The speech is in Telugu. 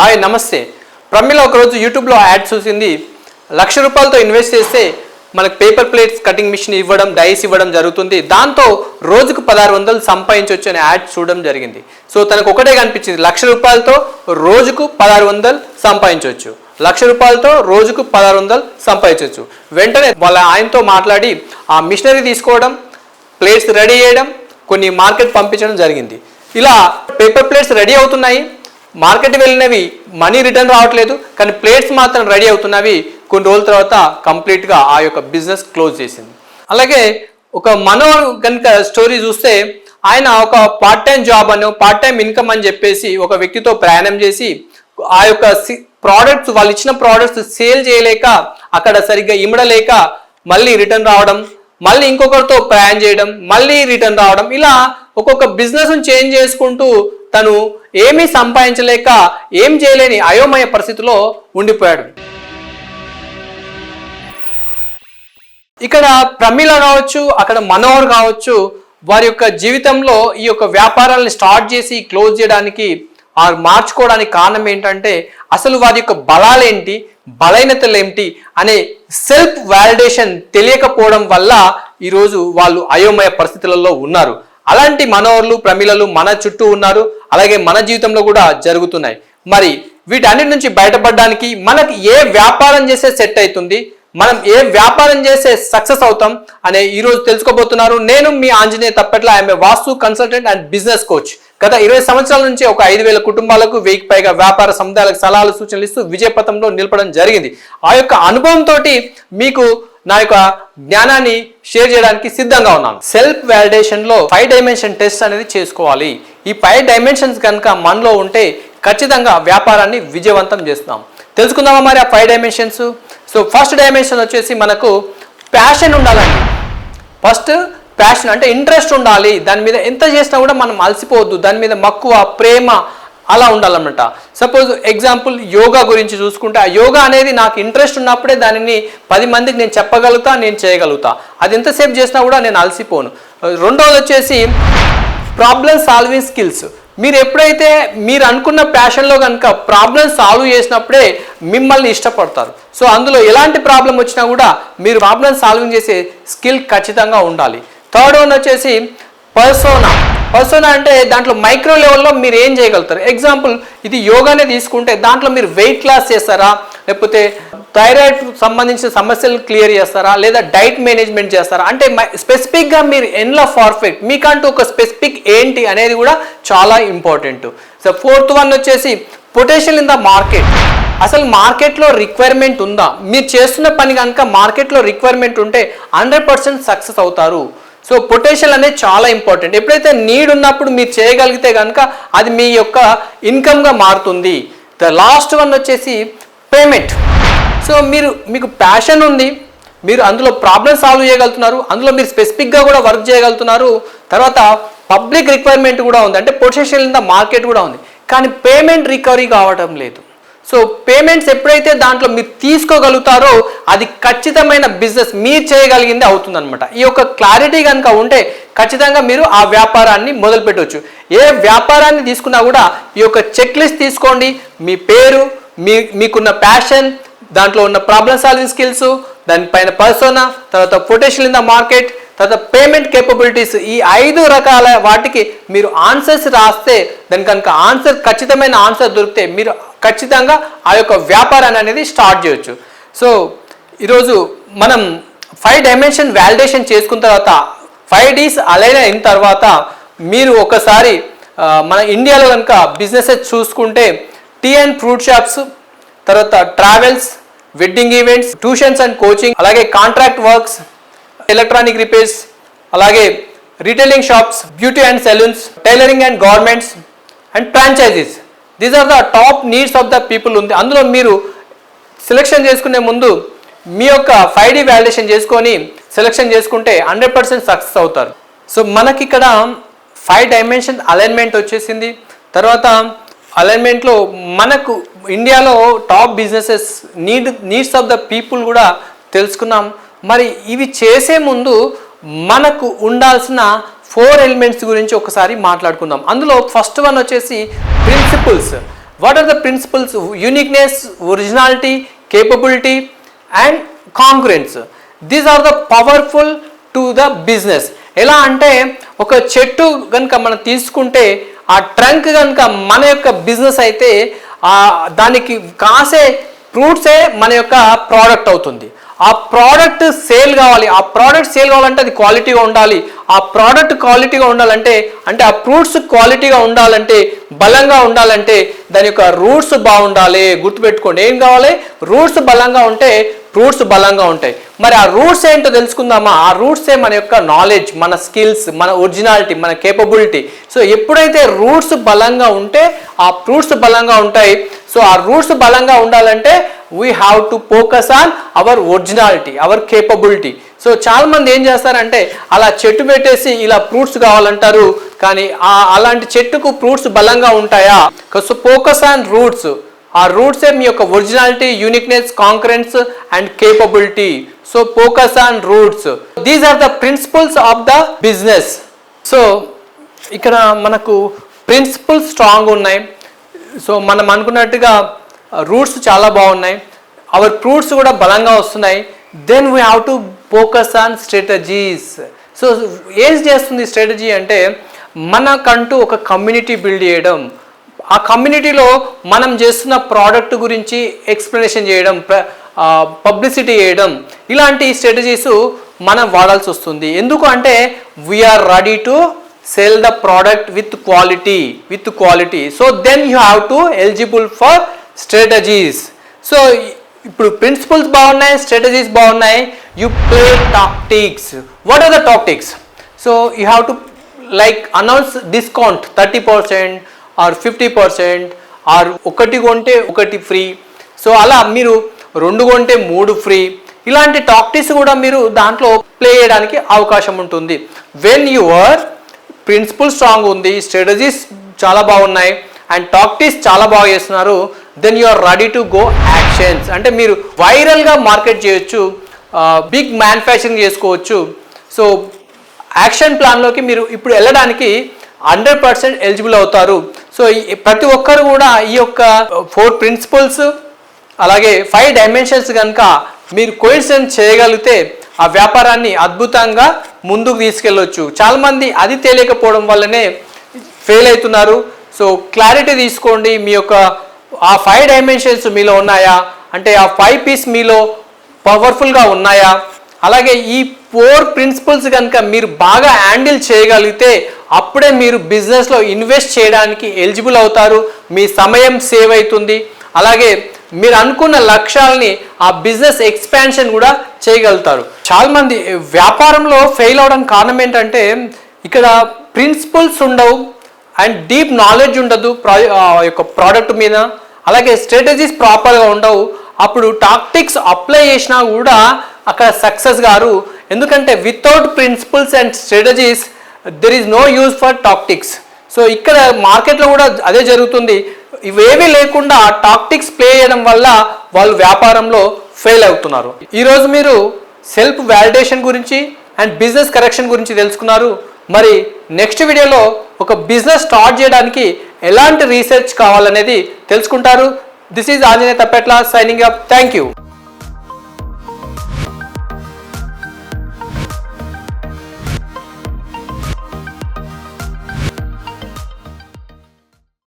హాయ్ నమస్తే. ప్రమిళ ఒకరోజు యూట్యూబ్లో యాడ్ చూసింది. లక్ష రూపాయలతో ఇన్వెస్ట్ చేస్తే మనకు పేపర్ ప్లేట్స్ కటింగ్ మిషన్ ఇవ్వడం డైస్ ఇవ్వడం జరుగుతుంది. దాంతో రోజుకు పదహారు వందలు సంపాదించవచ్చు అనే యాడ్ చూడడం జరిగింది. సో తనకు ఒకటే కనిపించింది. లక్ష రూపాయలతో రోజుకు పదహారు వందలు సంపాదించవచ్చు లక్ష రూపాయలతో రోజుకు పదహారు వందలు సంపాదించవచ్చు వెంటనే వాళ్ళ ఆయనతో మాట్లాడి ఆ మిషనరీ తీసుకోవడం ప్లేట్స్ రెడీ చేయడం కొన్ని మార్కెట్ పంపించడం జరిగింది. ఇలా పేపర్ ప్లేట్స్ రెడీ అవుతున్నాయి. మార్కెట్ వెళ్ళినవి మనీ రిటర్న్ రావట్లేదు కానీ ప్లేట్స్ మాత్రం రెడీ అవుతున్నవి కొన్ని రోజుల తర్వాత కంప్లీట్గా ఆ యొక్క బిజినెస్ క్లోజ్ చేసింది. అలాగే ఒక మనో కనుక స్టోరీ చూస్తే ఆయన ఒక పార్ట్ టైం జాబ్ అని పార్ట్ టైం ఇన్కమ్ అని చెప్పేసి ఒక వ్యక్తితో ప్రయాణం చేసి ఆ యొక్క ప్రోడక్ట్స్ వాళ్ళు ఇచ్చిన ప్రోడక్ట్స్ సేల్ చేయలేక అక్కడ సరిగ్గా ఇమడలేక మళ్ళీ రిటర్న్ రావడం మళ్ళీ ఇంకొకరితో ప్రయాణం చేయడం మళ్ళీ రిటర్న్ రావడం ఇలా ఒక్కొక్క బిజినెస్ చేంజ్ చేసుకుంటూ తను ఏమీ సంపాదించలేక ఏం చేయలేని అయోమయ పరిస్థితిలో ఉండిపోయాడు. ఇక్కడ ప్రమిళ కావచ్చు అక్కడ మనోహర్ కావచ్చు వారి యొక్క జీవితంలో ఈ యొక్క వ్యాపారాలను స్టార్ట్ చేసి క్లోజ్ చేయడానికి మార్చుకోవడానికి కారణం ఏంటంటే అసలు వారి యొక్క బలాలేంటి బలహీనతలు ఏంటి అనే సెల్ఫ్ వాలిడేషన్ తెలియకపోవడం వల్ల ఈరోజు వాళ్ళు అయోమయ పరిస్థితులలో ఉన్నారు. అలాంటి మనోహర్లు ప్రమిళలు మన చుట్టూ ఉన్నారు. అలాగే మన జీవితంలో కూడా జరుగుతున్నాయి. మరి వీటన్నిటి నుంచి బయటపడడానికి మనకి ఏ వ్యాపారం చేస్తే సెట్ అవుతుంది మనం ఏ వ్యాపారం చేస్తే సక్సెస్ అవుతాం అనే ఈరోజు తెలుసుకోబోతున్నారు. నేను మీ Anjaneya Tappatla I'm vastu consultant and business coach గత ఇరవై సంవత్సరాల నుంచి ఒక ఐదు వేల కుటుంబాలకు వెయ్యికి పైగా వ్యాపార సముదాయాలకు సలహాలు సూచనలు ఇస్తూ విజయపథంలో నిలపడం జరిగింది. ఆ యొక్క అనుభవంతో మీకు నా యొక్క జ్ఞానాన్ని షేర్ చేయడానికి సిద్ధంగా ఉన్నాను. సెల్ఫ్ వ్యాలిడేషన్లో ఫైవ్ డైమెన్షన్ టెస్ట్ అనేది చేసుకోవాలి. ఈ ఫైవ్ డైమెన్షన్స్ కనుక మనలో ఉంటే ఖచ్చితంగా వ్యాపారాన్ని విజయవంతం చేస్తున్నాం తెలుసుకుందామా మరి ఆ five dimensions so first dimension వచ్చేసి మనకు ప్యాషన్ ఉండాలండి. ఫస్ట్ ప్యాషన్ అంటే ఇంట్రెస్ట్ ఉండాలి. దాని మీద ఎంత చేసినా కూడా మనం అలసిపోవద్దు. దాని మీద మక్కువ ప్రేమ అలా ఉండాలన్నమాట. సపోజ్ ఎగ్జాంపుల్ యోగా గురించి చూసుకుంటే ఆ యోగా అనేది నాకు ఇంట్రెస్ట్ ఉన్నప్పుడే దానిని పది మందికి నేను చెప్పగలుగుతా నేను చేయగలుగుతా. అది ఎంతసేపు చేసినా కూడా నేను అలసిపోను. రెండవది వచ్చేసి ప్రాబ్లమ్ సాల్వింగ్ స్కిల్స్ మీరు ఎప్పుడైతే మీరు అనుకున్న ప్యాషన్లో కనుక ప్రాబ్లమ్ సాల్వ్ చేసినప్పుడే మిమ్మల్ని ఇష్టపడతారు. సో అందులో ఎలాంటి ప్రాబ్లం వచ్చినా కూడా మీరు ప్రాబ్లమ్ సాల్వింగ్ చేసే స్కిల్ ఖచ్చితంగా ఉండాలి. థర్డ్ వన్ వచ్చేసి పర్సోనా పర్సోనా అంటే దాంట్లో మైక్రో లెవెల్లో మీరు ఏం చేయగలుగుతారు? ఎగ్జాంపుల్ ఇది యోగానే తీసుకుంటే దాంట్లో మీరు వెయిట్ లాస్ చేస్తారా? లేకపోతే థైరాయిడ్ సంబంధించిన సమస్యలు క్లియర్ చేస్తారా? లేదా డైట్ మేనేజ్మెంట్ చేస్తారా? అంటే స్పెసిఫిక్గా మీరు ఎన్లో పర్ఫెక్ట్ మీకంటూ ఒక స్పెసిఫిక్ ఏంటి అనేది కూడా చాలా ఇంపార్టెంట్ సో ఫోర్త్ వన్ వచ్చేసి పొటెన్షియల్ ఇన్ ద మార్కెట్ అసలు మార్కెట్లో రిక్వైర్మెంట్ ఉందా? మీరు చేస్తున్న పని కనుక మార్కెట్లో రిక్వైర్మెంట్ ఉంటే హండ్రెడ్ పర్సెంట్ సక్సెస్ అవుతారు. సో పొటెన్షియల్ అనేది చాలా ఇంపార్టెంట్. ఎప్పుడైతే నీడ్ ఉన్నప్పుడు మీరు చేయగలిగితే కనుక అది మీ యొక్క ఇన్కమ్గా మారుతుంది. ద లాస్ట్ వన్ వచ్చేసి పేమెంట్. సో మీరు మీకు ప్యాషన్ ఉంది మీరు అందులో ప్రాబ్లమ్ సాల్వ్ చేయగలుగుతున్నారు అందులో మీరు స్పెసిఫిక్గా కూడా వర్క్ చేయగలుగుతున్నారు తర్వాత పబ్లిక్ రిక్వైర్మెంట్ కూడా ఉంది అంటే పొటెన్షియల్ ఇన్ ద మార్కెట్ కూడా ఉంది. కానీ పేమెంట్ రికవరీ కావడం లేదు. సో పేమెంట్స్ ఎప్పుడైతే దాంట్లో మీరు తీసుకోగలుగుతారో అది ఖచ్చితమైన బిజినెస్ మీరు చేయగలిగింది అవుతుందన్నమాట. ఈ యొక్క క్లారిటీ కనుక ఉంటే ఖచ్చితంగా మీరు ఆ వ్యాపారాన్ని మొదలుపెట్టవచ్చు ఏ వ్యాపారాన్ని తీసుకున్నా కూడా ఈ యొక్క చెక్ లిస్ట్ తీసుకోండి. మీ పేరు మీ మీకున్న ప్యాషన్ దాంట్లో ఉన్న ప్రాబ్లమ్ సాల్వింగ్ స్కిల్స్ దానిపైన పర్సోనా తర్వాత పొటెన్షియల్ ఇన్ ద మార్కెట్ తర్వాత పేమెంట్ కేపబిలిటీస్ ఈ ఐదు రకాల వాటికి మీరు ఆన్సర్స్ రాస్తే దాని కనుక ఆన్సర్ ఖచ్చితమైన ఆన్సర్ దొరికితే మీరు ఖచ్చితంగా ఆ యొక్క వ్యాపారాన్ని అనేది స్టార్ట్ చేయొచ్చు. సో ఈరోజు మనం ఫైవ్ డైమెన్షన్ వ్యాలిడేషన్ చేసుకున్న తర్వాత ఫైవ్ డీస్ అలైన్ అయిన తర్వాత మీరు ఒకసారి మన ఇండియాలో కనుక బిజినెసెస్ చూసుకుంటే టీ అండ్ ఫ్రూట్ షాప్స్ తర్వాత travels wedding events tuitions and coaching అలాగే కాంట్రాక్ట్ వర్క్స్ ఎలక్ట్రానిక్ రిపేర్స్ అలాగే retailing shops beauty and salons tailoring and governments and franchises. These are the top needs of the people ఉంది. అందులో మీరు సెలెక్షన్ చేసుకునే ముందు మీ యొక్క ఫైవ్ డి వ్యాలిడేషన్ చేసుకొని సెలెక్షన్ చేసుకుంటే హండ్రెడ్ పర్సెంట్ సక్సెస్ అవుతారు. సో మనకి ఇక్కడ ఫైవ్ డైమెన్షన్ అలైన్మెంట్ వచ్చేసింది. తర్వాత అలైన్మెంట్లో మనకు ఇండియాలో top businesses need needs of the people కూడా తెలుసుకున్నాం. మరి ఇవి చేసే ముందు మనకు ఉండాల్సిన ఫోర్ ఎలిమెంట్స్ గురించి ఒకసారి మాట్లాడుకుందాం. అందులో ఫస్ట్ వన్ వచ్చేసి principles. What are the principles uniqueness originality capability and concurrence these are the powerful to the business ఎలా అంటే ఒక చెట్టు కనుక మనం తీసుకుంటే ఆ ట్రంక్ కనుక మన యొక్క బిజినెస్ అయితే దానికి కాసే ఫ్రూట్సే మన యొక్క ప్రోడక్ట్ అవుతుంది. ఆ ప్రోడక్ట్ సేల్ కావాలి. ఆ ప్రోడక్ట్ సేల్ కావాలంటే అది క్వాలిటీగా ఉండాలి. ఆ ప్రోడక్ట్ క్వాలిటీగా ఉండాలంటే అంటే ఆ ఫ్రూట్స్ క్వాలిటీగా ఉండాలంటే బలంగా ఉండాలంటే దాని యొక్క రూట్స్ బాగుండాలి. గుర్తుపెట్టుకోండి. ఏం కావాలి? రూట్స్ బలంగా ఉంటే ఫ్రూట్స్ బలంగా ఉంటాయి. మరి ఆ రూట్స్ ఏంటో తెలుసుకుందామా? ఆ రూట్సే మన యొక్క నాలెడ్జ్ మన స్కిల్స్ మన ఒరిజినాలిటీ మన కేపబిలిటీ సో ఎప్పుడైతే రూట్స్ బలంగా ఉంటే ఆ ఫ్రూట్స్ బలంగా ఉంటాయి. సో ఆ రూట్స్ బలంగా ఉండాలంటే we have to focus on our originality our capability so చాలామంది ఏం చేస్తారంటే అలా చెట్టు పెట్టేసి ఇలా ఫ్రూట్స్ కావాలంటారు కానీ ఆ అలాంటి చెట్టుకు ఫ్రూట్స్ బలంగా ఉంటాయా? సో ఫోకస్ ఆన్ రూట్స్ ఆ రూట్సే మీ యొక్క originality uniqueness concurrence and capability so focus on roots these are the principles of the business so ఇక్కడ మనకు ప్రిన్సిపల్స్ స్ట్రాంగ్ ఉన్నాయి. సో మనం అనుకున్నట్టుగా రూట్స్ చాలా బాగున్నాయి. అవర్ ఫ్రూట్స్ కూడా బలంగా వస్తున్నాయి. Then we have to focus on strategies so ఏం చేస్తుంది స్ట్రాటజీ అంటే మనకంటూ ఒక కమ్యూనిటీ బిల్డ్ చేయడం. ఆ కమ్యూనిటీలో మనం చేస్తున్న ప్రోడక్ట్ గురించి ఎక్స్ప్లెనేషన్ చేయడం పబ్లిసిటీ చేయడం. ఇలాంటి స్ట్రాటజీస్ మనం వాడాల్సి వస్తుంది. ఎందుకు అంటే we are ready to sell the product with quality with quality so then you have to eligible for strategies so ఇప్పుడు ప్రిన్సిపల్స్ బాగున్నాయి స్ట్రాటజీస్ బాగున్నాయి. You play tactics what are the tactics so you have to like announce discount thirty percent or fifty percent or ఒకటి కొంటే ఒకటి ఫ్రీ సో అలా మీరు రెండు కొంటే మూడు ఫ్రీ ఇలాంటి టాక్టిక్స్ కూడా మీరు దాంట్లో ప్లే చేయడానికి అవకాశం ఉంటుంది. వెన్ యువర్ ప్రిన్సిపల్ స్ట్రాంగ్ ఉంది స్ట్రాటజీస్ చాలా బాగున్నాయి. అండ్ టాక్టిక్స్ చాలా బాగా చేస్తున్నారు. Then you are ready to go actions అంటే మీరు వైరల్గా మార్కెట్ చేయొచ్చు బిగ్ మ్యానుఫ్యాక్చరింగ్ చేసుకోవచ్చు. సో యాక్షన్ ప్లాన్లోకి మీరు ఇప్పుడు వెళ్ళడానికి హండ్రెడ్ పర్సెంట్ ఎలిజిబుల్ అవుతారు. సో ప్రతి ఒక్కరు కూడా ఈ యొక్క ఫోర్ ప్రిన్సిపల్స్ అలాగే ఫైవ్ డైమెన్షన్స్ కనుక మీరు కోయిన్సిడెన్స్ చేయగలిగితే ఆ వ్యాపారాన్ని అద్భుతంగా ముందుకు తీసుకెళ్ళవచ్చు చాలామంది అది తెలియకపోవడం వల్లనే ఫెయిల్ అవుతున్నారు. సో క్లారిటీ తీసుకోండి మీ యొక్క ఆ ఫైవ్ డైమెన్షన్స్ మీలో ఉన్నాయా? అంటే ఆ ఫైవ్ పీస్ మీలో పవర్ఫుల్గా ఉన్నాయా? అలాగే ఈ ఫోర్ ప్రిన్సిపల్స్ కనుక మీరు బాగా హ్యాండిల్ చేయగలిగితే అప్పుడే మీరు బిజినెస్లో ఇన్వెస్ట్ చేయడానికి ఎలిజిబుల్ అవుతారు. మీ సమయం సేవ్ అవుతుంది. అలాగే మీరు అనుకున్న లక్ష్యాలని ఆ బిజినెస్ ఎక్స్పాన్షన్ కూడా చేయగలుగుతారు. చాలామంది వ్యాపారంలో ఫెయిల్ అవడం కారణం ఏంటంటే ఇక్కడ ప్రిన్సిపల్స్ ఉండవు. అండ్ డీప్ నాలెడ్జ్ ఉండదు ప్రా యొక్క ప్రోడక్ట్ మీద. అలాగే స్ట్రాటజీస్ ప్రాపర్గా ఉండవు. అప్పుడు టాక్టిక్స్ అప్లై చేసినా కూడా అక్కడ సక్సెస్ గారు. ఎందుకంటే without principles and strategies there is no use for tactics. So ఇక్కడ మార్కెట్లో కూడా అదే జరుగుతుంది. ఇవేమీ లేకుండా టాక్టిక్స్ ప్లే చేయడం వల్ల వాళ్ళు వ్యాపారంలో ఫెయిల్ అవుతున్నారు. ఈరోజు మీరు సెల్ఫ్ వ్యాలిడేషన్ గురించి అండ్ బిజినెస్ కరెక్షన్ గురించి తెలుసుకున్నారు. మరి నెక్స్ట్ వీడియోలో ఒక బిజినెస్ స్టార్ట్ చేయడానికి ఎలాంటి రీసెర్చ్ కావాలనేది తెలుసుకుంటారు. This is Anjaneya Tappetla signing up thank you